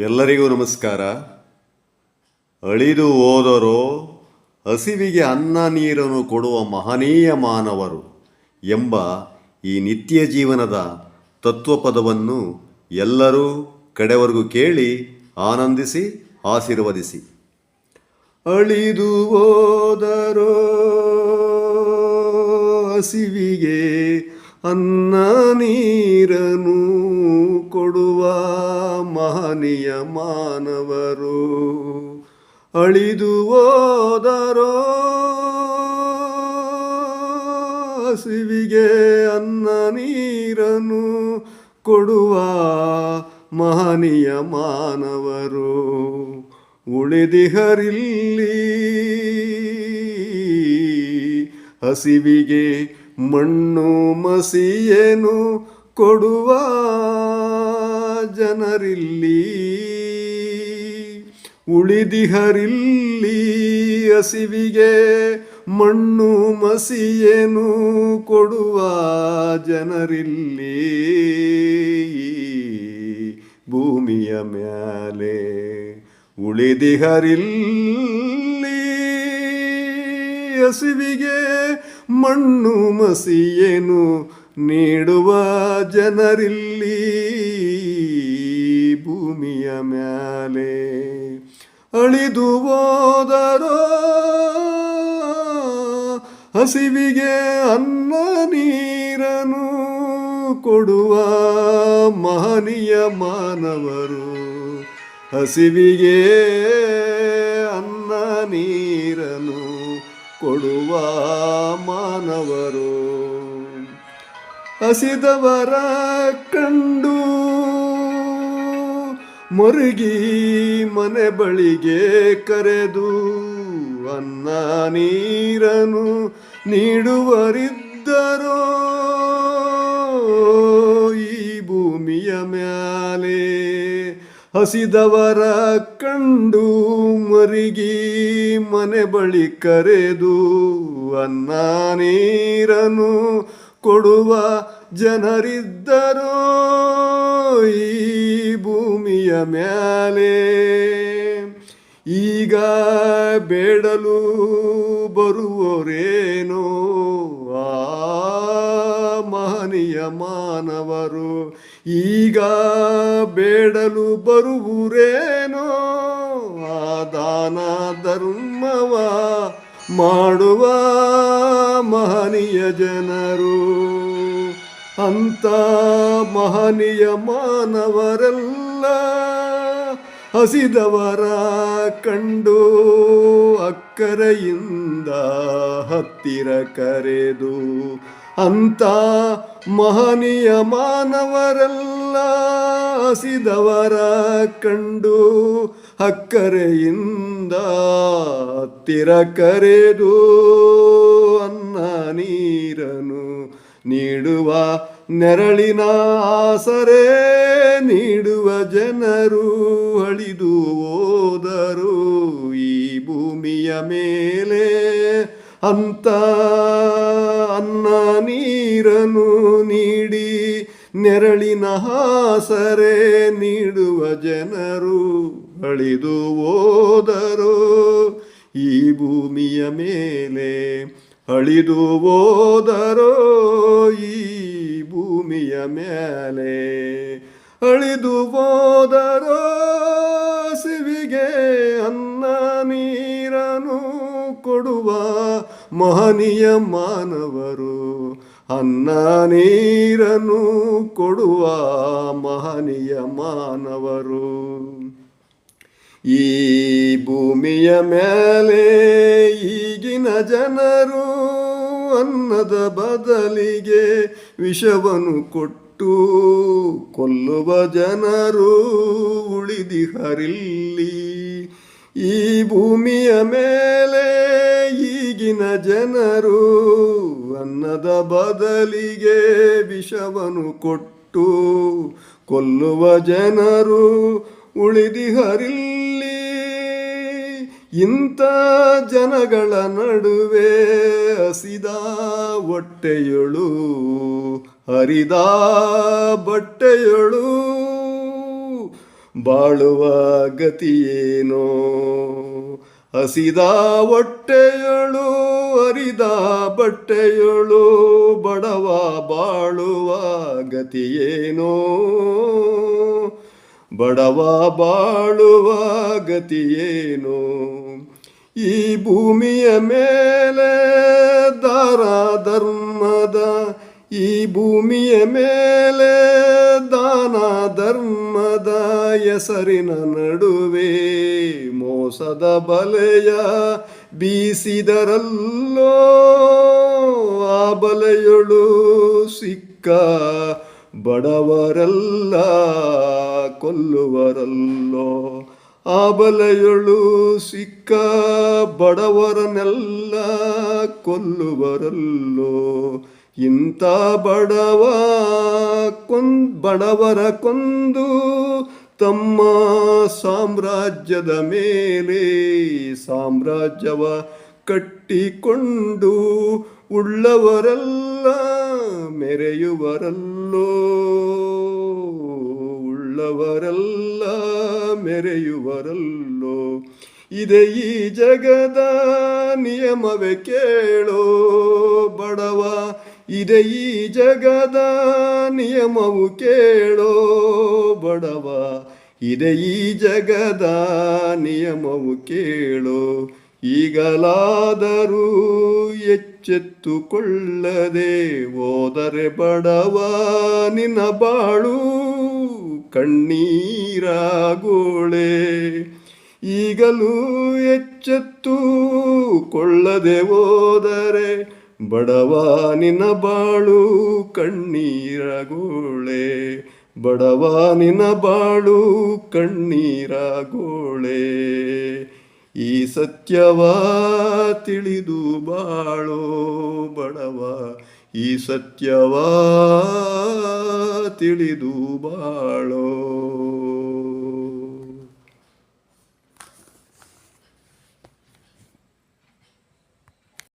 ಎಲ್ಲರಿಗೂ ನಮಸ್ಕಾರ. ಅಳಿದು ಹೋದರೋ ಹಸಿವಿಗೆ ಅನ್ನ ನೀರನ್ನು ಕೊಡುವ ಮಹನೀಯ ಮಾನವರು ಎಂಬ ಈ ನಿತ್ಯ ಜೀವನದ ತತ್ವಪದವನ್ನು ಎಲ್ಲರೂ ಕಡೆವರೆಗೂ ಕೇಳಿ ಆನಂದಿಸಿ, ಆಶೀರ್ವದಿಸಿ. ಅಳಿದು ಹೋದರೋ ಹಸಿವಿಗೆ ಅನ್ನ ನೀರನು ಮಹನೀಯ ಮಾನವರು ಅಳಿದು ಹೋದರೋ? ಹಸಿವಿಗೆ ಅನ್ನ ನೀರನು ಕೊಡುವ ಮಹನೀಯ ಮಾನವರು ಉಳಿದಿಹರಿಲ್ಲಿ ಹಸಿವಿಗೆ ಮಣ್ಣು ಮಸಿಯೇನು ಕೊಡುವ? ಜನರಿಲ್ಲಿ, ಉಳಿದಿಹರಿಲ್ಲಿ, ಹಸಿವಿಗೆ ಮಣ್ಣು ಮಸಿಯೇನು ಕೊಡುವ ಜನರಿಲ್ಲಿ. ಭೂಮಿಯ ಮ್ಯಾಲೆ ಉಳಿದಿಹರಿಲ್ಲಿ, ಹಸಿವಿಗೆ ಮಣ್ಣು ಮಸಿಯೇನು ನೀಡುವ ಜನರಿಲ್ಲಿ. ಭೂಮಿಯ ಮ್ಯಾಲೆ ಅಳಿದು ಹಸಿವಿಗೆ ಅನ್ನ ನೀರನು ಕೊಡುವ ಮಹನೀಯ ಮಾನವರು. ಹಸಿವಿಗೆ ಅನ್ನ ನೀರನು ಕೊಡುವ ಮಾನವರು. ಹಸಿದವರ ಕಂಡು ಮರುಗಿ ಮನೆ ಬಳಿಗೆ ಕರೆದು, ಅನ್ನ ನೀರನು ನೀಡುವರಿದ್ದರೋ, ಈ ಭೂಮಿಯ ಮ್ಯಾಲೆ ಹಸಿದವರ ಕಂಡು ಮರಿಗಿ ಮನೆ ಬಳಿ ಕರೆದು, ಅನ್ನ ನೀರನು ಕೊಡುವ ಜನರಿದ್ದರೋ ಈ ಭೂಮಿಯ ಮ್ಯಾಲೆ. ಈಗ ಬೇಡಲು ಬರುವರೇನೋ ಆ ಮಹನೀಯ ಮಾನವರು. ಈಗ ಬೇಡಲು ಬರುವುರೇನೋ ಆ ದಾನ ಧರ್ಮವ ಮಾಡುವ ಮಹನೀಯ ಜನರು. ಅಂತ ಮಹನೀಯ ಮಾನವರೆಲ್ಲ ಹಸಿದವರ ಕಂಡು ಅಕ್ಕರೆಯಿಂದ ಹತ್ತಿರ ಕರೆದು ಅಂತ ಮಹನೀಯ ಮಾನವರೆಲ್ಲ ಹಸಿದವರ ಕಂಡು ಅಕ್ಕರೆಯಿಂದ ಹತ್ತಿರ ಕರೆದು ಅನ್ನ ನೀರನು ನೀಡುವ ನೆರಳಿನ ಆಸರೆ ನೀಡುವ ಜನರು ಅಳಿದು ಹೋದರು ಈ ಭೂಮಿಯ ಮೇಲೆ. ಅಂತ ಅನ್ನ ನೀರನು ನೀಡಿ ನೆರಳಿನ ಹಾಸರೆ ನೀಡುವ ಜನರು ಅಳಿದು ಹೋದರು ಈ ಭೂಮಿಯ ಮೇಲೆ. ಅಳಿದು ಹೋದರೋ ಈ ಭೂಮಿಯ ಮೇಲೆ. ಅಳಿದು ಸಿವಿಗೆ ಅನ್ನ ನೀರನು ಕೊಡುವ ಮಹನೀಯ ಮಾನವರು. ಅನ್ನ ನೀರನು ಕೊಡುವ ಮಹನೀಯ ಮಾನವರು. ಈ ಭೂಮಿಯ ಮೇಲೆ ಈಗಿನ ಜನರು ಅನ್ನದ ಬದಲಿಗೆ ವಿಷವನ್ನು ಕೊಟ್ಟು ಕೊಲ್ಲುವ ಜನರು ಉಳಿದಿಹರಿಲ್ಲಿ. ಈ ಭೂಮಿಯ ಮೇಲೆ ಈಗಿನ ಜನರು ಅನ್ನದ ಬದಲಿಗೆ ವಿಷವನ್ನು ಕೊಟ್ಟು ಕೊಲ್ಲುವ ಜನರು ಉಳಿದಿಹರಿಲ್ಲಿ. ಇಂಥ ಜನಗಳ ನಡುವೆ ಹಸಿದ ಹೊಟ್ಟೆಯೊಳು ಹರಿದ ಬಟ್ಟೆಯೊಳು ಬಾಳುವ ಗತಿಯೇನೋ? ಹಸಿದ ಹೊಟ್ಟೆಯೊಳು ಹರಿದ ಬಟ್ಟೆಯಳು ಬಡವ ಬಾಳುವ ಗತಿಯೇನೋ? ಬಡವ ಬಾಳುವ ಗತಿಯೇನು ಈ ಭೂಮಿಯ ಮೇಲೆ ದಾರ ಧರ್ಮದ, ಈ ಭೂಮಿಯ ಮೇಲೆ ದಾನ ಧರ್ಮದ ಹೆಸರಿನ ನಡುವೆ ಮೋಸದ ಬಲೆಯ ಬೀಸಿದರಲ್ಲೋ, ಆ ಬಲೆಯೊಳು ಸಿಕ್ಕ ಬಡವರೆಲ್ಲ ಕೊಲ್ಲುವರಲ್ಲೋ? ಆ ಬಲೆಯೊಳು ಸಿಕ್ಕ ಬಡವರನ್ನೆಲ್ಲ ಕೊಲ್ಲುವರಲ್ಲೋ? ಇಂಥ ಬಡವ ಕೊನ್, ಬಡವರ ಕೊಂದು ತಮ್ಮ ಸಾಮ್ರಾಜ್ಯದ ಮೇಲೆ ಸಾಮ್ರಾಜ್ಯವ ಕಟ್ಟಿಕೊಂಡು ಉಳ್ಳವರೆಲ್ಲ ಮೆರೆಯುವರಲ್ಲೋ? ಉಳ್ಳವರೆಲ್ಲ ಮೆರೆಯುವರಲ್ಲೋ? ಇದೆ ಈ ಜಗದ ನಿಯಮವೇ ಕೇಳೋ ಬಡವ? ಇದೆ ಈ ಜಗದ ನಿಯಮವು ಕೇಳೋ ಬಡವ? ಇದೆ ಈ ಜಗದ ನಿಯಮವು ಕೇಳೋ? ಈಗಲಾದರೂ ಎಚ್ಚೆತ್ತುಕೊಳ್ಳದೆ ಹೋದರೆ ಬಡವ ನಿನ್ನ ಬಾಳು ಕಣ್ಣೀರಾಗೋಳೆ. ಈಗಲೂ ಎಚ್ಚೆತ್ತು ಕೊಳ್ಳದೆ ಹೋದರೆ ಬಡವ ನಿನ್ನ ಬಾಳು ಕಣ್ಣೀರಾಗೋಳೆ. ಬಡವ ನಿನ್ನ ಬಾಳು ಕಣ್ಣೀರಾಗೋಳೆ. ಈ ಸತ್ಯವ ತಿಳಿದು ಬಾಳೋ ಬಡವ ಈ ಸತ್ಯವ ತಿಳಿದು ಬಾಳೋ